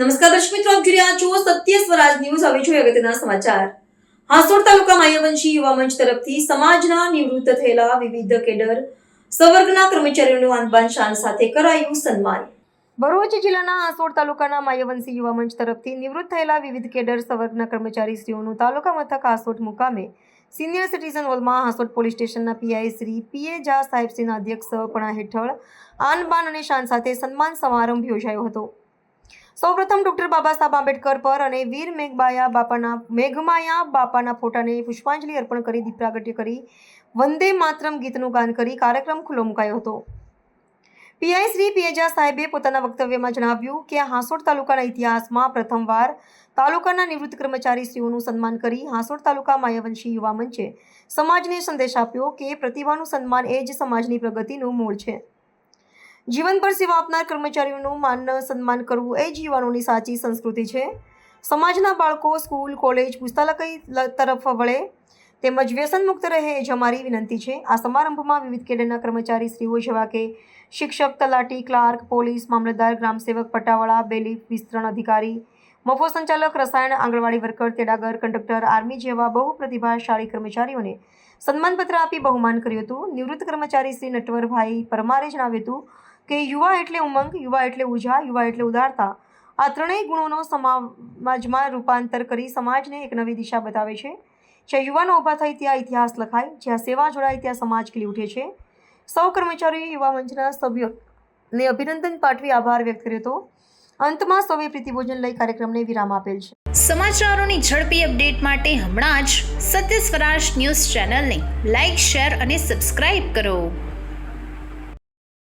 નમસ્કાર દર્શક મિત્રો, આપ જોઈ છો સત્ય સ્વરાજ ન્યૂઝ. હવે જોઈએ અગત્યના સમાચાર. હાંસોડ તાલુકા માયાવંશી યુવા મંચ તરફથી સમાજના નિવૃત્ત થયેલા વિવિધ કેડર સવર્ગના કર્મચારીઓનું આનબાન શાન સાથે કરાયું સન્માન. ભરૂચ જિલ્લાના હાસોડ તાલુકાના માયાવંશી યુવા મંચ તરફથી નિવૃત્ત થયેલા વિવિધ કેડર સવર્ગના કર્મચારીશ્રીઓનું તાલુકા મથક હાસોડ મુકામે સિનિયર સિટીઝન હોલમાં હાસોડ પોલીસ સ્ટેશનના PI Shri P A Jha સાહેબશ્રીના અધ્યક્ષપણા હેઠળ આનબાન અને શાન સાથે સન્માન સમારંભ યોજાયો હતો. સૌપ્રથમ ડૉક્ટર બાબા સાહેબ આંબેડકર પર અને વીર મેઘબાયા બાપાના મેઘમાયા બાપાના ફોટાને પુષ્પાંજલિ અર્પણ કરી, દીપ કરી, વંદે માતરમ ગીતનું ગાન કરી, કાર્યક્રમ ખુલ્લો મુકાયો હતો. પીઆઈ શ્રી પીએજા સાહેબે પોતાના વક્તવ્યમાં જણાવ્યું કે હાંસોડ તાલુકાના ઇતિહાસમાં પ્રથમવાર તાલુકાના નિવૃત્ત કર્મચારીશ્રીઓનું સન્માન કરી હાંસોડ તાલુકા માયાવંશી યુવા મંચે સમાજને સંદેશ આપ્યો કે પ્રતિભાનું સન્માન એ જ સમાજની પ્રગતિનું મૂળ છે. જીવનભર સેવા આપનાર કર્મચારીઓનું માન સન્માન કરવું એ યુવાનોની સાચી સંસ્કૃતિ છે. સમાજના બાળકો, સ્કૂલ, કોલેજ, પુસ્તકાલય તરફ વળે તેમજ વ્યસન મુક્ત રહે એ જ અમારી વિનંતી છે. આ સમારંભમાં વિવિધ કેડરના કર્મચારી શ્રીઓ જેવા કે શિક્ષક, તલાટી, ક્લાર્ક, પોલીસ, મામલતદાર, ગ્રામસેવક, પટાવાળા બેલીફ વિસ્તરણ અધિકારી, મફો સંચાલક, રસાયણ, આંગણવાડી વર્કર, તેડાગર, કંડક્ટર, આર્મી જેવા બહુ પ્રતિભાશાળી કર્મચારીઓને સન્માનપત્ર આપી બહુમાન કર્યું હતું. નિવૃત્ત કર્મચારી શ્રી નટવરભાઈ પરમારે જણાવ્યું હતું કે યુવા એટલે ઉમંગ, યુવા એટલે ઉજા, યુવા એટલે ઉદારતા. આ ત્રણેય ગુણોનો સમાજમાં રૂપાંતર કરી સમાજને એક નવી દિશા બતાવે છે. જ્યાં યુવાનો ઊભા થાય ત્યાં ઇતિહાસ લખાય, જ્યાં સેવા જોડાય ત્યાં સમાજ ખીલી ઉઠે છે. સૌ કર્મચારીઓ યુવા મંચના સભ્યોને અભિનંદન પાઠવી આભાર વ્યક્ત કર્યો હતો. અંતમાં સૌએ પ્રીતિભોજન લઈ કાર્યક્રમને વિરામ આપેલ છે. સમાચારોની ઝડપી અપડેટ માટે હમણાં જ સત્ય સ્વરાજ ન્યૂઝ ચેનલને લાઇક શેર અને સબસ્ક્રાઇબ કરો.